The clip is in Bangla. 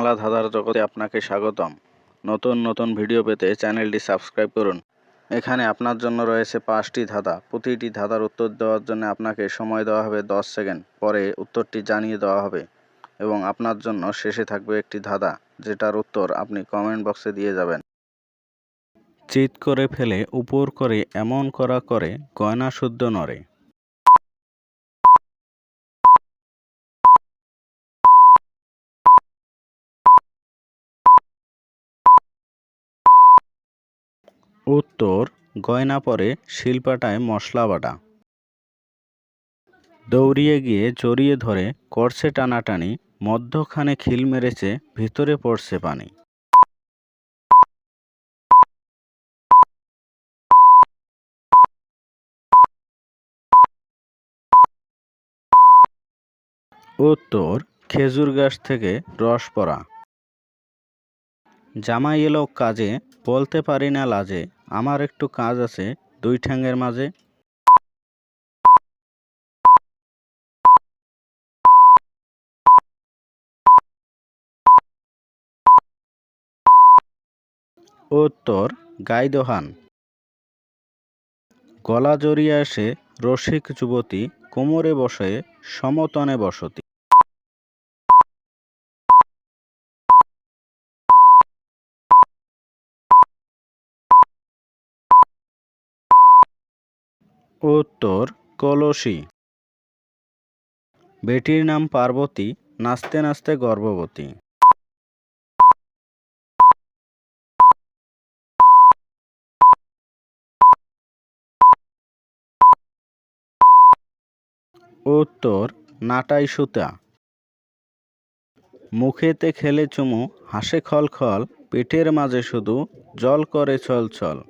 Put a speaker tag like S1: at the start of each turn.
S1: বাংলা ধাঁধার জগতে আপনাকে স্বাগতম। নতুন নতুন ভিডিও পেতে চ্যানেলটি সাবস্ক্রাইব করুন। এখানে আপনার জন্য রয়েছে পাঁচটি ধাঁধা। প্রতিটি ধাঁধার উত্তর দেওয়ার জন্য আপনাকে সময় দেওয়া হবে দশ সেকেন্ড। পরে উত্তরটি জানিয়ে দেওয়া হবে এবং আপনার জন্য শেষে থাকবে একটি ধাঁধা, যেটার উত্তর আপনি কমেন্ট বক্সে দিয়ে যাবেন। চিৎ করে ফেলে, উপর করে, এমন করা করে, গয়না শুদ্ধ নরে উত্তর, গয়না পরে শিল্পাটায় মশলা বাটা। দৌড়িয়ে গিয়ে জড়িয়ে ধরে করছে টানাটানি, মধ্যখানে খিল মেরেছে, ভিতরে পড়ছে পানি। উত্তর, খেজুর গাছ থেকে রস পড়া জামাই এলো কাজে, বলতে পারি না লাজে, আমার একটু কাজ আছে, দুই ঠ্যাঙের মাঝে। উত্তর গাইদোহান গলা জড়িয়ে আসে রসিক যুবতী, কোমরে বসে, সমতনে বসতি। উত্তর কলসি। বেটির নাম পার্বতী, নাচতে নাচতে গর্ভবতী। উত্তর, নাটাই সুতা। মুখেতে খেলে চুমু, হাসে খল খল পেটের মাঝে শুধু জল করে ছল ছল